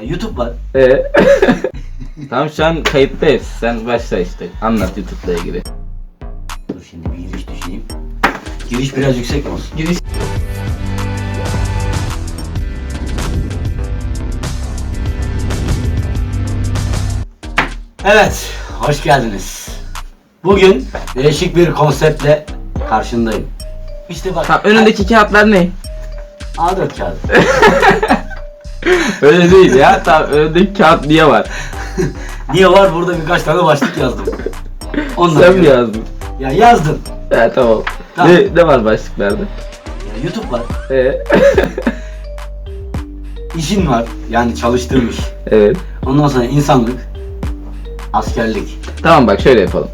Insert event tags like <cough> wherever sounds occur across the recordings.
Ya YouTube var. Ee? <laughs> tamam şu an kayıttayız. Sen başla işte. Anlat YouTube'la ilgili. Dur şimdi bir giriş düşüneyim. Giriş biraz yüksek olsun. Giriş. Evet, hoş geldiniz. Bugün değişik bir konseptle karşındayım. İşte bak. Tamam önündeki kağıtlar ne? A4 kağıdı. <laughs> <laughs> Öyle değil ya. Tamam önündeki kağıt niye var? <laughs> Niye var? Burada birkaç tane başlık yazdım. Ondan Sen mi yazdın? Ya yazdım. Ha tamam. Tamam. Ne, ne var başlıklarda? Ya YouTube var. Ee? <laughs> İşin var. Yani çalıştığım iş. evet. Ondan sonra insanlık. Askerlik. Tamam bak şöyle yapalım.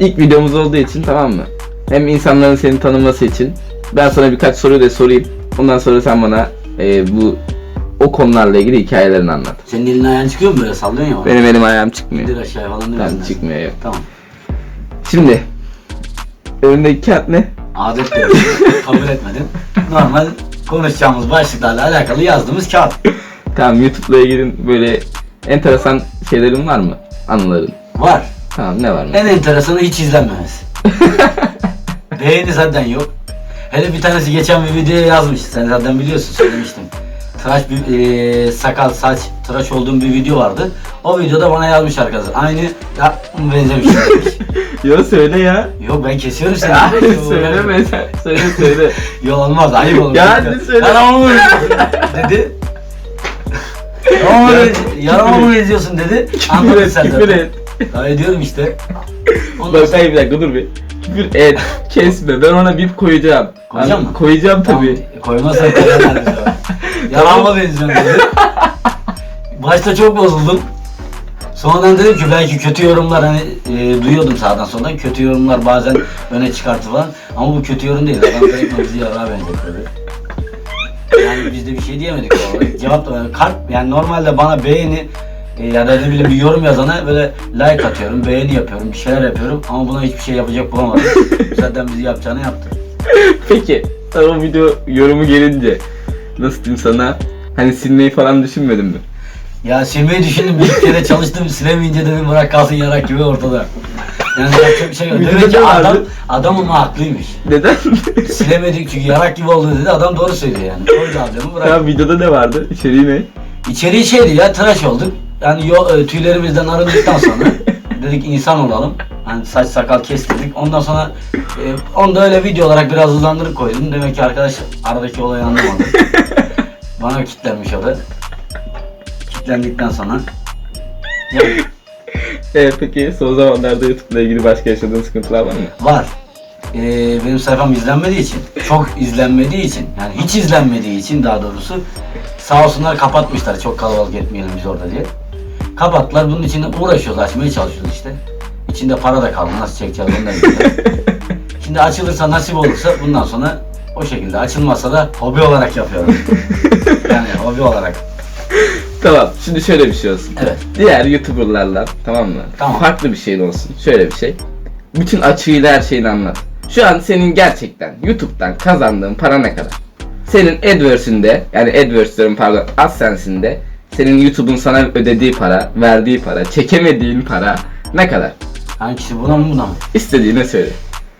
İlk videomuz olduğu için tamam mı? Hem insanların seni tanıması için ben sana birkaç soru da sorayım. Ondan sonra sen bana e, bu o konularla ilgili hikayelerini anlat. Senin elin ayağın çıkıyor mu böyle sallıyorsun ya bana? Benim elim ayağım çıkmıyor. Bir aşağıya falan mi? Tamam çıkmıyor yok. Tamam. Şimdi önündeki kağıt ne? Adet de <laughs> kabul etmedim. Normal konuşacağımız başlıklarla alakalı yazdığımız kağıt. Tamam YouTube'la ilgili böyle enteresan şeylerin var mı? Anıların. Var. Tamam ne var mı? En enteresanı hiç izlenmemesi. <laughs> Beğeni zaten yok. Hele bir tanesi geçen bir videoya yazmış. Sen zaten biliyorsun söylemiştim. Tıraş bir eee, sakal saç tıraş olduğum bir video vardı. O videoda bana yazmış arkadaşlar. Aynı ya benzemiş. <laughs> Yo söyle ya. Yok ben kesiyorum seni. Ya söyleme sen. Söyle söyle. <laughs> Yok olmaz ayıp olur. Ya hadi söyle. Yaramamı mı <laughs> dedi. Yaramamı mı izliyorsun dedi. küfür Anladın sen küfür zaten. et. Ya ediyorum işte. Ondan Bak sonra bir dakika dur bir. Küfür et, kesme. Ben ona bip koyacağım. Koyacak Abi, mı? Koyacağım tabii. Koymazsan koyarlar <laughs> bize. Yaramama benziyorsun dedi. Başta çok bozuldum. Sonradan dedim ki belki kötü yorumlar hani e, duyuyordum sağdan soldan kötü yorumlar bazen öne çıkartı falan ama bu kötü yorum değil adam direkt bizi yarağa benzetti. Yani biz de bir şey diyemedik o. Cevap da kalp yani normalde bana beğeni ya da ne bileyim bir yorum yazana böyle like atıyorum, beğeni yapıyorum, bir şeyler yapıyorum ama buna hiçbir şey yapacak bulamadım. <laughs> Zaten bizi yapacağını yaptı. Peki. O video yorumu gelince nasıl diyeyim sana? Hani silmeyi falan düşünmedin mi? Ya silmeyi düşündüm bir kere çalıştım silemeyince dedim bırak kalsın yarak gibi ortada. Yani yapacak bir şey yok. Demek ki adam, adam ama haklıymış. Neden? Silemedik çünkü yarak gibi oldu dedi adam doğru söylüyor yani. Koydu adamı bırak. ya videoda ne vardı? İçeriği ne? İçeriği şeydi ya tıraş olduk. Yani yo, e, tüylerimizden arındıktan sonra <laughs> dedik insan olalım. Hani saç sakal kestirdik. Ondan sonra e, onu da öyle video olarak biraz hızlandırıp koydum. Demek ki arkadaş aradaki olayı anlamadı. <laughs> Bana kitlenmiş o da. Kitlendikten sonra yani <laughs> Evet peki son zamanlarda YouTube'la ilgili başka yaşadığın sıkıntılar var mı? Var. Ee, benim sayfam izlenmediği için, çok izlenmediği için, yani hiç izlenmediği için daha doğrusu sağ olsunlar kapatmışlar çok kalabalık etmeyelim biz orada diye. Kapattılar bunun için uğraşıyoruz açmaya çalışıyoruz işte. İçinde para da kaldı nasıl çekeceğiz onu da bilmiyorum. <laughs> Şimdi açılırsa nasip olursa bundan sonra o şekilde açılmazsa da hobi olarak yapıyorum. yani hobi olarak. Tamam şimdi şöyle bir şey olsun. Evet. Diğer YouTuber'larla tamam mı? Tamam. Farklı bir şey olsun. Şöyle bir şey. Bütün açığıyla her şeyini anlat. Şu an senin gerçekten YouTube'dan kazandığın para ne kadar? Senin AdWords'ünde yani AdWords diyorum pardon AdSense'inde senin YouTube'un sana ödediği para, verdiği para, çekemediğin para ne kadar? Hangisi buna mı buna mı? İstediğine söyle.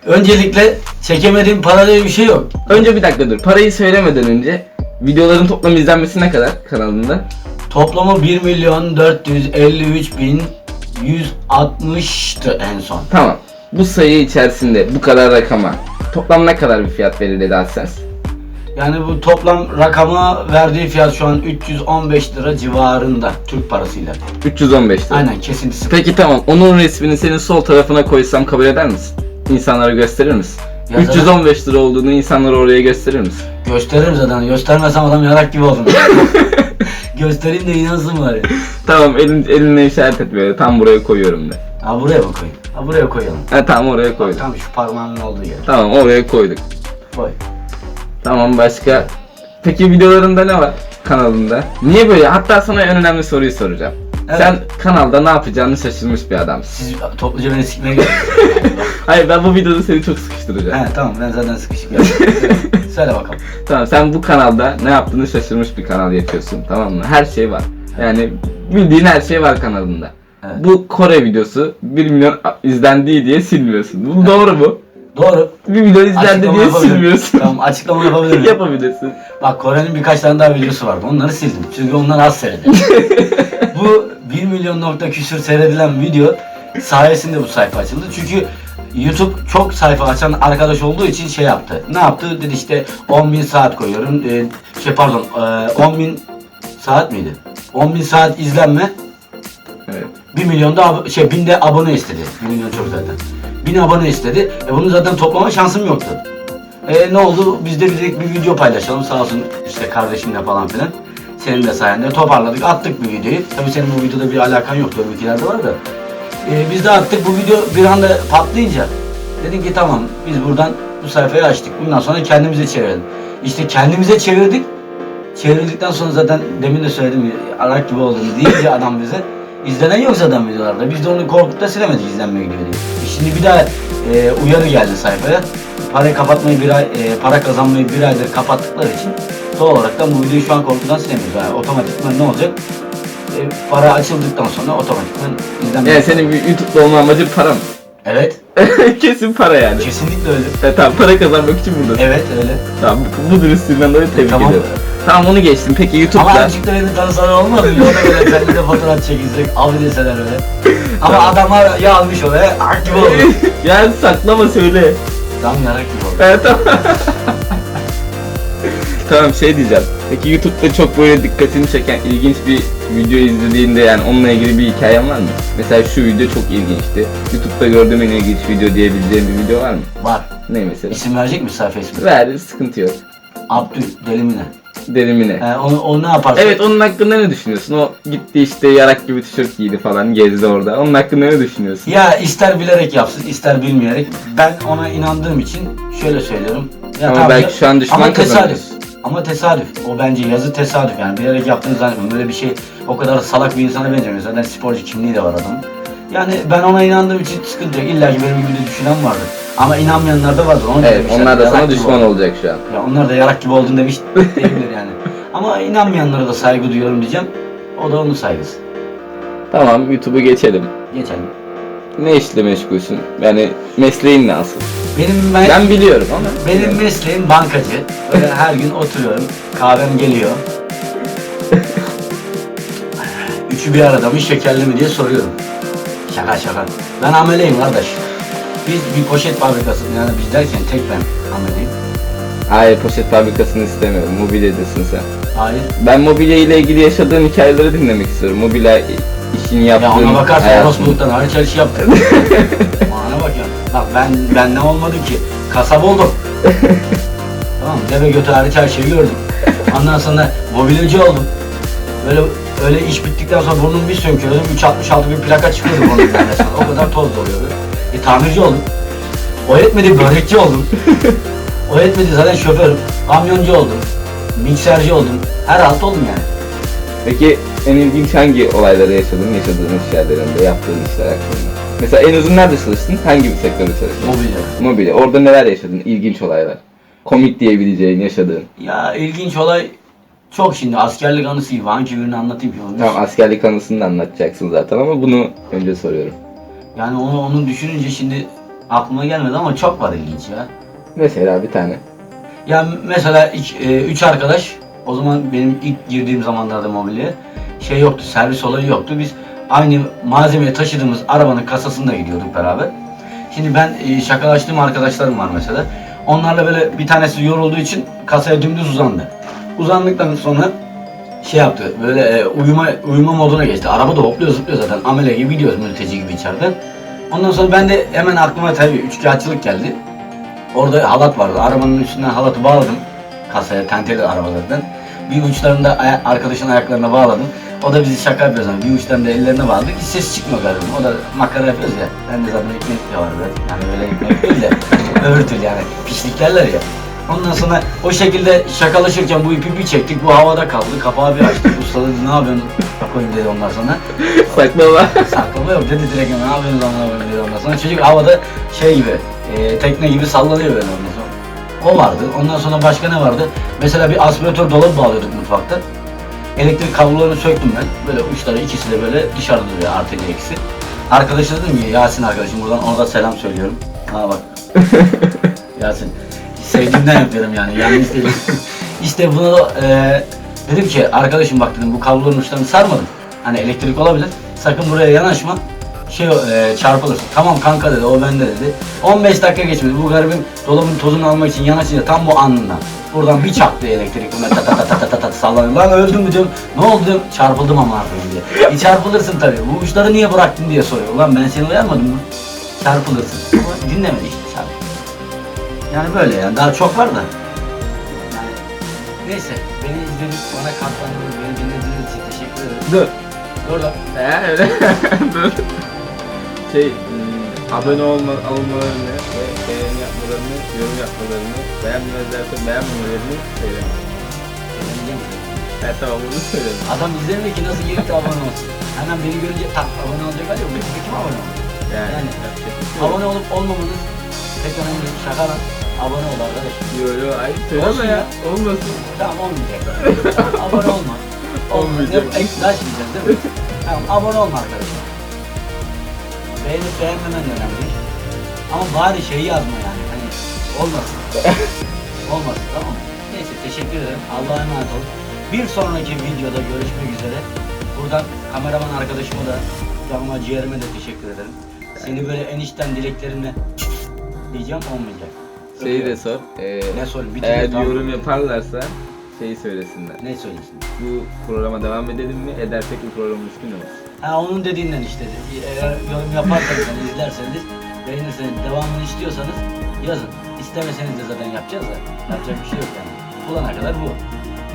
Öncelikle çekemediğim para diye bir şey yok. Önce bir dakika dur. Parayı söylemeden önce videoların toplam izlenmesi ne kadar kanalında? Toplamı 1 milyon 453 bin 160'tı en son. Tamam. Bu sayı içerisinde bu kadar rakama toplam ne kadar bir fiyat verildi AdSense? Yani bu toplam rakama verdiği fiyat şu an 315 lira civarında Türk parasıyla. 315 lira. Aynen kesintisi. Peki tamam. Onun resmini senin sol tarafına koysam kabul eder misin? İnsanlara gösterir misin? Ya 315 lira olduğunu insanlara oraya gösterir misin? Gösteririm zaten. Göstermesem adam yarak gibi oldum. <laughs> Göstereyim de inansın bari. Tamam elin, elinle işaret et böyle tam buraya koyuyorum de. Ha buraya mı koyayım? Ha buraya koyalım. Ha tamam oraya koyduk. Tam şu parmağımın olduğu yer. Tamam oraya koyduk. Koy. Tamam başka. Peki videolarında ne var kanalında? Niye böyle? Hatta sana en önemli soruyu soracağım. Evet. Sen kanalda ne yapacağını şaşırmış bir adamsın. Siz topluca beni sikmeye geliyorsunuz. <laughs> Hayır ben bu videoda seni çok sıkıştıracağım. He tamam ben zaten sıkışık yapıyorum. Söyle bakalım. Tamam sen bu kanalda ne yaptığını şaşırmış bir kanal yapıyorsun tamam mı? Her şey var. Yani bildiğin her şey var kanalında. Evet. Bu Kore videosu 1 milyon izlendiği diye silmiyorsun. Bu doğru mu? Doğru. 1 milyon izlendi Açıklama diye yapabilirim. silmiyorsun. Tamam açıklama yapabilirim. <laughs> Yapabilirsin. Bak Kore'nin birkaç tane daha videosu vardı. Onları sildim. Çünkü onlar az seyrediyor. <laughs> bu 1 milyon nokta küsür seyredilen video sayesinde bu sayfa açıldı. Çünkü YouTube çok sayfa açan arkadaş olduğu için şey yaptı. Ne yaptı? Dedi işte 10 bin saat koyuyorum. Ee, şey pardon e, 10 bin saat miydi? 10 bin saat izlenme Evet. 1 milyon da ab- şey 1000 de abone istedi. 1 milyon çok zaten. 1000 abone istedi. E bunu zaten toplama şansım yoktu. E ne oldu? Biz de direkt bir video paylaşalım. Sağ olsun işte kardeşimle falan filan. Senin de sayende toparladık. Attık bir videoyu. Tabii senin bu videoda bir alakan yoktu. Öbürkilerde var da. E, biz de attık. Bu video bir anda patlayınca dedim ki tamam biz buradan bu sayfayı açtık. Bundan sonra kendimize çevirelim. İşte kendimize çevirdik. Çevrildikten sonra zaten demin de söyledim ya, arak gibi oldum deyince adam bize izlenen yok zaten videolarda. Biz de onu korkup da silemedik izlenmeye gidiyor diye. E Şimdi bir daha e, uyarı geldi sayfaya. Parayı kapatmayı bir ay, e, para kazanmayı bir aydır kapattıkları için doğal olarak da bu videoyu şu an korkudan silemiyoruz. Yani otomatikman ne olacak? E, para açıldıktan sonra otomatikman izlenmeye Yani senin bir YouTube'da olma amacın para mı? <laughs> Evet. <laughs> Kesin para yani. Kesinlikle öyle. E, tamam para kazanmak için buradasın. Evet öyle. Tamam bu, bu dürüstlüğünden dolayı tebrik Tamam. ediyorum. Tamam onu geçtim. Peki Ama YouTube'da azıcık da beni tanısalar olmaz mı? Yolda böyle seninle de fotoğraf çekilsek, abi deseler öyle. Ama adamlar yazmış oraya, ak gibi oldu. <laughs> yani saklama söyle. Tam yarak gibi oldu. Evet tamam. <laughs> tamam şey diyeceğim. Peki YouTube'da çok böyle dikkatini çeken ilginç bir video izlediğinde yani onunla ilgili bir hikayen var mı? Mesela şu video çok ilginçti. YouTube'da gördüğüm en ilginç video diyebileceğim bir video var mı? Var. Ne mesela? İsim verecek misin ismi? Ver sıkıntı yok. Abdül, delimine. Derimine. Yani onu, o ne yaparsa. Evet onun hakkında ne düşünüyorsun? O gitti işte yarak gibi tişört giydi falan gezdi orada. Onun hakkında ne düşünüyorsun? Ya ister bilerek yapsın, ister bilmeyerek. Ben ona inandığım için şöyle söylüyorum. Ya Ama tabii belki şu an düşman Ama tesadüf. Ama tesadüf. O bence yazı tesadüf yani. Bilerek yaptığını zannetmiyorum. Böyle bir şey o kadar salak bir insana benzemiyor. Zaten sporcu kimliği de var adamın. Yani ben ona inandığım için sıkıntı yok. İlla ki benim gibi de düşünen vardır. Ama inanmayanlar da vardır. Onu Evet demişler, onlar da yarak sana gibi düşman ol. olacak şu an. Ya onlar da yarak gibi oldun demiş <laughs> diyebilir yani. Ama inanmayanlara da saygı duyuyorum diyeceğim. O da onun saygısı. Tamam YouTube'u geçelim. Geçelim. Ne işle meşgulsün? Yani mesleğin ne asıl? Benim ben, Ben biliyorum ama. benim mesleğim bankacı. Böyle her gün oturuyorum. Kahvem geliyor. <laughs> Üçü bir arada mı şekerli mi diye soruyorum. Şaka şaka. Ben ameleyim kardeş. Biz bir poşet fabrikası yani biz derken tek ben ameleyim. Hayır poşet fabrikasını istemiyorum. Mobilyadasın sen. Hayır. Ben mobilya ile ilgili yaşadığın hikayeleri dinlemek istiyorum. Mobilya işini yaptığın Ya ona bakarsan orospuluktan hariç her şey yaptım. <laughs> Ona bak ya. Bak ben ben ne olmadı ki? Kasap oldum. <laughs> tamam? Deve götü hariç her şeyi gördüm. Ondan sonra mobilyacı oldum. Böyle öyle iş bittikten sonra burnumu bir sönküyordum. 366 bir plaka çıkıyordu burnumdan <laughs> mesela. O kadar toz oluyordu. E tamirci oldum. O yetmedi börekçi oldum. o yetmedi zaten şoförüm. Kamyoncu oldum. Mikserci oldum. Her alt oldum yani. Peki en ilginç hangi olayları yaşadın, yaşadığın iş yerlerinde, yaptığın işler hakkında? Mesela en uzun nerede çalıştın? Hangi bir sektörde çalıştın? Mobilya. Mobilya. Orada neler yaşadın? İlginç olaylar. Komik diyebileceğin, yaşadığın. Ya ilginç olay çok şimdi askerlik anısı gibi hangi birini anlatayım ki onu? Tamam askerlik anısını da anlatacaksın zaten ama bunu önce soruyorum. Yani onu onu düşününce şimdi aklıma gelmedi ama çok var ilginç ya. Mesela bir tane. Ya mesela iki- e, üç arkadaş o zaman benim ilk girdiğim zamanlarda mobilyaya şey yoktu servis olayı yoktu. Biz aynı malzemeyi taşıdığımız arabanın kasasında gidiyorduk beraber. Şimdi ben e, şakalaştığım arkadaşlarım var mesela. Onlarla böyle bir tanesi yorulduğu için kasaya dümdüz uzandı. Uzandıktan sonra şey yaptı böyle e, uyuma uyuma moduna geçti. Araba da hopluyor zıplıyor zaten amele gibi gidiyoruz mülteci gibi içeriden. Ondan sonra ben de hemen aklıma tabii üçkağıtçılık geldi. Orada halat vardı. Arabanın üstünden halatı bağladım. Kasaya tenteli arabalardan. Bir uçlarını da aya- arkadaşın ayaklarına bağladım. O da bizi şaka yapıyor zaten. Bir uçlarını da ellerine bağladık. Hiç ses çıkmıyor galiba. O da makara yapıyoruz ya. Ben de zaten ekmek de var biraz. Yani böyle ekmek değil de <laughs> öbür türlü yani pişliklerler ya. Ondan sonra o şekilde şakalaşırken bu ipi bir çektik. Bu havada kaldı. Kapağı bir açtık. <laughs> Usta dedi ne yapıyorsun? Koyayım dedi ondan sonra. Saklama. Saklama yok dedi direkt ne yapıyorsunuz amına koyayım dedi ondan sonra. Çocuk havada şey gibi, e, tekne gibi sallanıyor böyle ondan sonra. O vardı. Ondan sonra başka ne vardı? Mesela bir aspiratör dolabı bağlıyorduk mutfakta. Elektrik kablolarını söktüm ben. Böyle uçları ikisi de böyle dışarıda duruyor artı ile eksi. Arkadaşa dedim ki Yasin arkadaşım buradan ona da selam söylüyorum. Ha bak. <laughs> Yasin. Sevdiğimden yapıyorum yani. Yanlış değil. <laughs> işte bunu e, dedim ki arkadaşım bak dedim bu kabloların uçlarını sarmadım. Hani elektrik olabilir. Sakın buraya yanaşma. Şey e, çarpılırsın. Tamam kanka dedi o bende dedi. 15 dakika geçmedi. Bu garibim dolabın tozunu almak için yanaşınca tam bu anında. Buradan bir çaktı elektrik. Böyle ta ta ta ta ta ta ta sallanıyor. Lan öldüm mü diyorum. Ne oldu diyorum. Çarpıldım ama koyayım diye. E çarpılırsın tabii. Bu uçları niye bıraktın diye soruyor. Ulan ben seni uyarmadım mı? Çarpılırsın. Ama dinlemedi işte. Yani böyle yani daha çok var da. Yani neyse beni izlediğiniz bana katlandınız beni dinlediğiniz için teşekkür ederim. Dur. Orada Ee, öyle. <laughs> Dur. Şey, hmm, abone olma, olmalarını ve beğeni yapmalarını, yorum yapmalarını, beğenmezlerse beğenmemelerini söylüyorum. Evet tamam bunu söylüyorum. adam izlemiyor ki nasıl gelip de abone olsun. Hemen beni görünce tak abone olacak hadi bu kim abone olacak? Yani, Yani, şey. Abone olup olmamanız pek önemli değil. Şaka lan. Abone ol arkadaş. Yo yo ay söyleme ya. Olmasın. Tamam olmayacak. <laughs> abone olma. Olmayacak. Ne, Ekstraç diyeceğiz değil mi? tamam abone olma arkadaşlar. Beğenip beğenmemen önemli. Ama bari şeyi yazma yani. Hani olmasın. <laughs> olmasın tamam mı? Neyse teşekkür ederim. Allah'a emanet olun. Bir sonraki videoda görüşmek üzere. Buradan kameraman arkadaşıma da canıma ciğerime de teşekkür ederim. Seni böyle enişten dileklerimle diyeceğim olmayacak. Şeyi de sor. Ee, Ne sorayım? Bir eğer daha- yorum yaparlarsa şeyi söylesinler. Ne söylesin? Bu programa devam edelim mi? Edersek bu programın üstüne olur. Ha onun dediğinden işte. Eğer yorum yaparsanız, izlerseniz, beğenirseniz, devamını istiyorsanız yazın. İstemeseniz de zaten yapacağız da. Yapacak bir şey yok yani. Bulana kadar bu.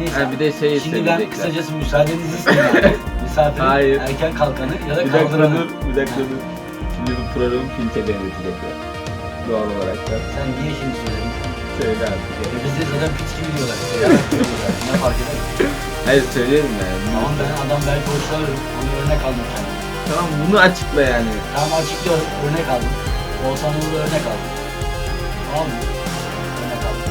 Neyse. Ha, bir de şey Şimdi ben kısacası müsaadenizi yani. <laughs> Misafirin Hayır. erken kalkanı ya da Bir dakika kaldıranı. dur, bir dakika dur. Şimdi bu programı Finch'e benzetecekler. Doğal olarak da. Sen niye şimdi söyledin? Söyle artık. E bizde zaten piç gibi diyorlar. <laughs> ne fark eder? Hayır söyleyelim yani. Tamam ben adam belki hoşlanırım. Onu örnek aldım kendime. Tamam bunu açıkla yani. Tamam açıklıyorum. Örnek aldım. Oğuzhan Uğur'u örnek aldım. Tamam mı? Örnek aldım.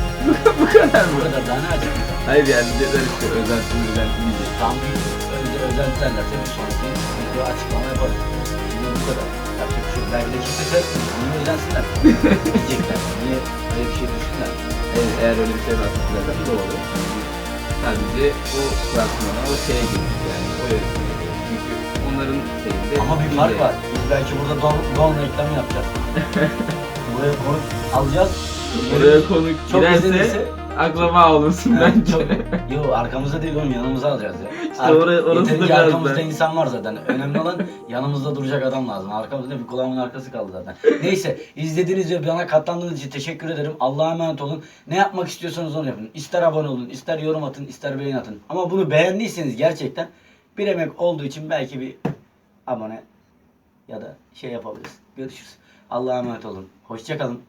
bu kadar Bu mı? kadar daha ne açıklayacağım? Hayır yani dediler işte özensiz özensiz diyecek. Tam bir önce özelliklerlerse bir sonraki video açıklama yaparız. Şimdi bu kadar. Seyretmiyor. Niye özensinler? <laughs> Diyecekler. Niye böyle bir şey düşünler? Evet, eğer öyle bir şey varsa zaten doğru. Sadece o klasmana, o şeye girmiş yani. O yönetimine girmiş. Çünkü onların şeyinde... Ama bir fark var. Biz belki burada don, don reklamı yapacağız. <laughs> Buraya konuk alacağız. Oraya konuk Çok girerse akraba olursun Ha, bence. çok, yo arkamızda değil oğlum yanımıza alacağız ya. İşte oraya- orası da yeterince biraz arkamızda da- insan var zaten. Önemli olan yanımızda duracak adam lazım. Arkamızda bir kulağımın arkası kaldı zaten. Neyse izlediğiniz ve bana katlandığınız için teşekkür ederim. Allah'a emanet olun. Ne yapmak istiyorsanız onu yapın. İster abone olun, ister yorum atın, ister beğeni atın. Ama bunu beğendiyseniz gerçekten bir emek olduğu için belki bir abone ya da şey yapabiliriz. Görüşürüz. Allah'a emanet olun. Hoşçakalın.